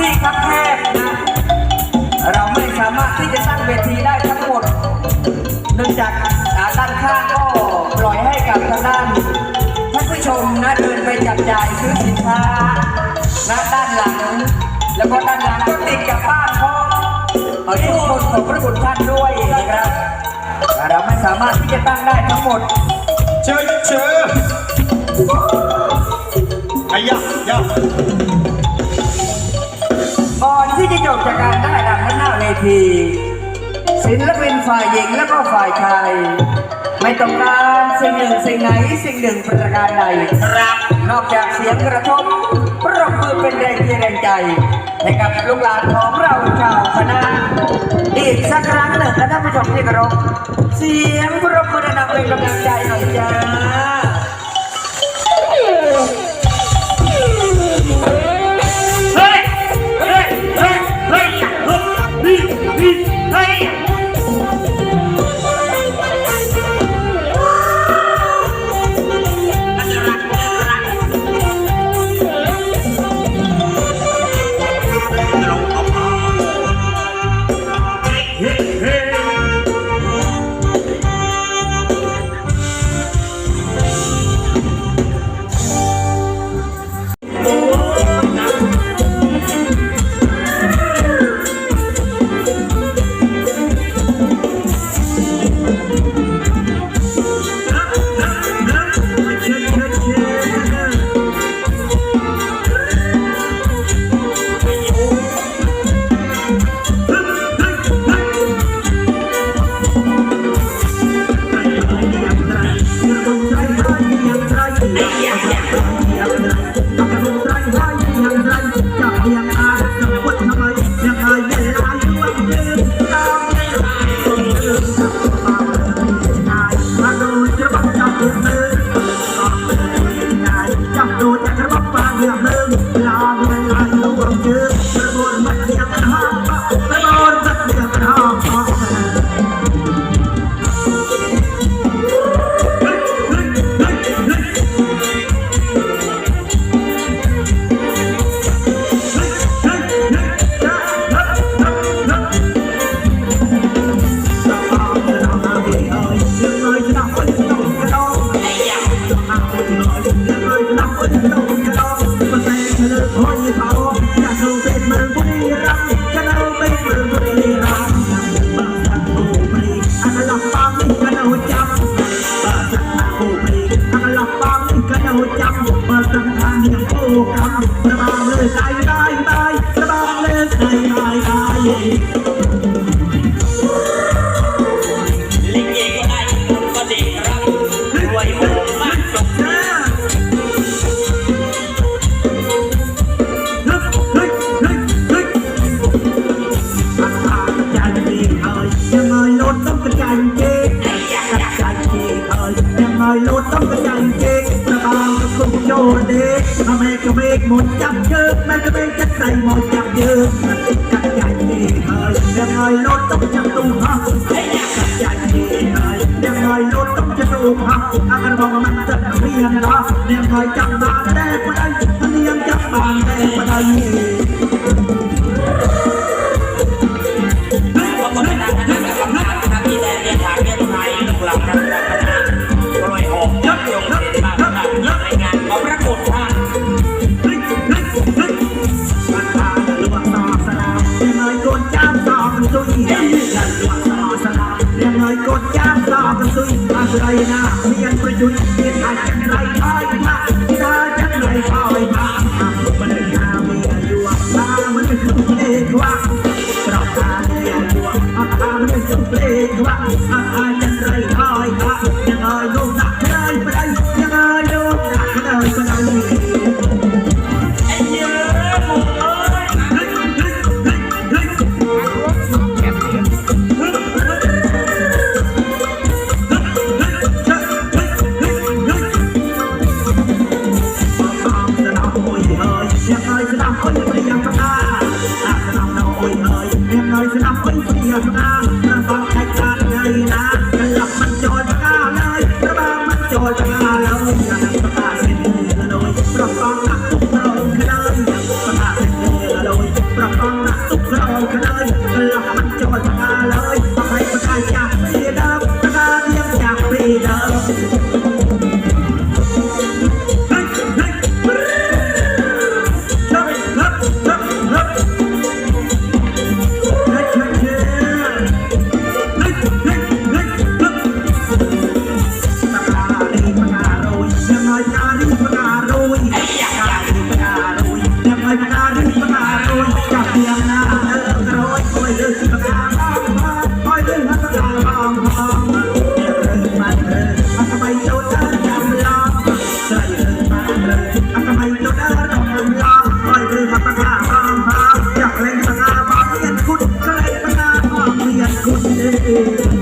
ที่คับแคบนะเราไม่สามารถที่จะตั้งเวทีได้ทั้งหมด เนื่องจากด้านข้างก็ปล่อยให้กับทางด้านท่านผู้ชมนะเดินไปจับจ่ายซื้อสินค้านะด้านหลัง แล้วก็ด้านหลังก็ติดกับบ้านของเอ่อทุกคนของพระคุณท่านด้วยนะครับเราไม่สามารถที่จะตั้งได้ทั้งหมด เชิญเชิญไอ้ยะยะ ก่อนที่จะจบจากการได้รำหน้าเวทีศิลปินฝ่ายหญิงและก็ฝ่ายชายไม่ต้องการสิ่งหนึ่งสิ่งไหนสิ่งหนึ่งประการใดครับนอกจากเสียงกระทบปรบมือเป็นแรงเชียร์แรงใจให้กับลูกหลานของเราชาวคณะอีกสักครั้งหนึ่งนะท่านผู้ชมที่เคารพเสียงปรบมือดังๆเป็นกำลังใจหน่อยจ้า ล หมดจับเยิกมันก็เป็นจะใส่หมดจับเยิกกระจายเจ๊เอ้ยยังไงรถต้องจับตู้ห้องกระจายเจ๊เอ้ยยังไงรถต้องจับตู้ฮะองอาการบอกว่ามันจะเรียนนะยังไงจับ เมียนประยุทธ์เมียนอาจจะไรพ่อยมาตาจะไรพ่อยมามันเลยหาเมียอยู่ตามันเป็นสุเล็กว่าเพราะตาเมียอยู่อาตามันเป็นสุเล็กว่าอาตาจะไรพ่อยมายังไงลูกหนั ประกอบกับทุกเราขนาดประกาศ Música